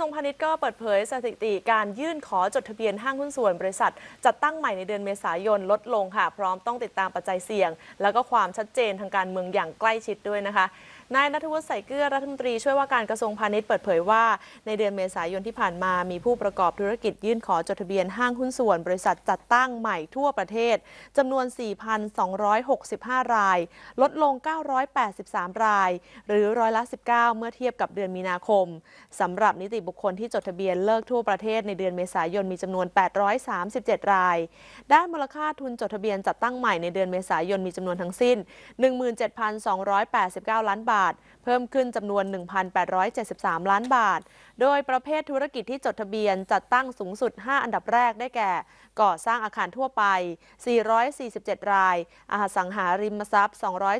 ทรวงพาณิชย์ก็เปิดเผยสถิติการยื่นขอจดทะเบียนห้างหุ้นส่วนบริษัท จัดตั้งใหม่ในเดือนเมษายนลดลงค่ะ พร้อมต้องติดตามปัจจัยเสี่ยง แล้วก็ความชัดเจนทางการเมืองอย่างใกล้ชิดด้วยนะคะ นายนัทวุฒิใส่เกลือรัฐมนตรีช่วยว่าการกระทรวงพาณิชย์เปิดเผยว่า ในเดือนเมษายนที่ผ่านมามีผู้ประกอบธุรกิจยื่นขอจดทะเบียนห้างหุ้นส่วน บริษัทจัดตั้งใหม่ทั่วประเทศจำนวน 4,265 ราย ลดลง 983 ราย หรือร้อยละ 19 เมื่อเทียบกับเดือนมีนาคมสำหรับนิติบุคคลที่จดทะเบียนเลิกทั่วประเทศในเดือนเมษายนมีจำนวน 837 ราย ด้านมูลค่าทุนจดทะเบียนจัดตั้งใหม่ในเดือนเมษายนมีจำนวนทั้งสิ้น 17,289 ล้านบาทเพิ่มขึ้นจำนวน 1,873 ล้านบาท โดยประเภทธุรกิจที่จดทะเบียนจัดตั้งสูงสุด 5 อันดับแรกได้แก่ ก่อสร้างอาคารทั่วไป 447 รายอาหาสังหาริมทรัพย์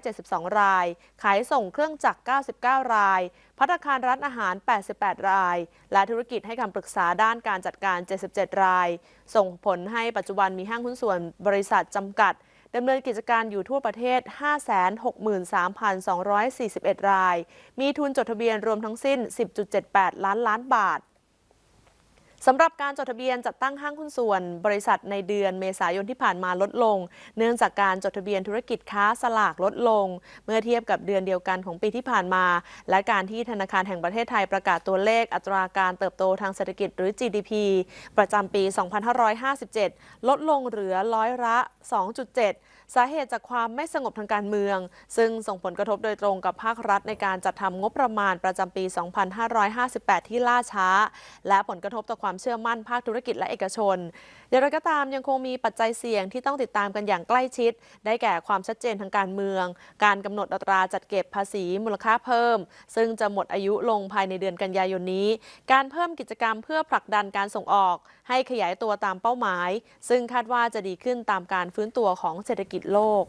272 ราย ขายส่งเครื่องจักร 99 ราย พัฒคารร้านอาหาร 88 ราย และธุรกิจให้คำปรึกษาด้านการจัดการ 77 ราย ส่งผลให้ปัจจุบันมีห้างหุ้นส่วนบริษัทจำกัด ดำเนินกิจการอยู่ทั่วประเทศ 563,241 ราย มีทุนจดทะเบียนรวมทั้งสิ้น 10.78 ล้านล้านบาท สำหรับการจดทะเบียนจัดตั้งห้างหุ้นส่วน บริษัทในเดือนเมษายนที่ผ่านมาลดลง เนื่องจากการจดทะเบียนธุรกิจค้าสลากลดลง เมื่อเทียบกับเดือนเดียวกันของปีที่ผ่านมา และการที่ธนาคารแห่งประเทศไทยประกาศตัวเลขอัตราการเติบโตทางเศรษฐกิจหรือ GDP ประจำปี 2557 ลดลงเหลือร้อยละ 2.7 สาเหตุจากความไม่สงบทางการเมือง ซึ่งส่งผลกระทบโดยตรงกับภาครัฐในการจัดทำงบประมาณประจำปี 2558 ที่ล่าช้า และผลกระทบต่อความความเชื่อมั่นภาคธุรกิจและเอกชน อย่างไรก็ตามยังคงมีปัจจัยเสี่ยงที่ต้องติดตามกันอย่างใกล้ชิด ได้แก่ความชัดเจนทางการเมือง การกำหนดอัตราจัดเก็บภาษีมูลค่าเพิ่ม ซึ่งจะหมดอายุลงภายในเดือนกันยายนนี้ การเพิ่มกิจกรรมเพื่อผลักดันการส่งออก ให้ขยายตัวตามเป้าหมาย ซึ่งคาดว่าจะดีขึ้นตามการฟื้นตัวของเศรษฐกิจโลก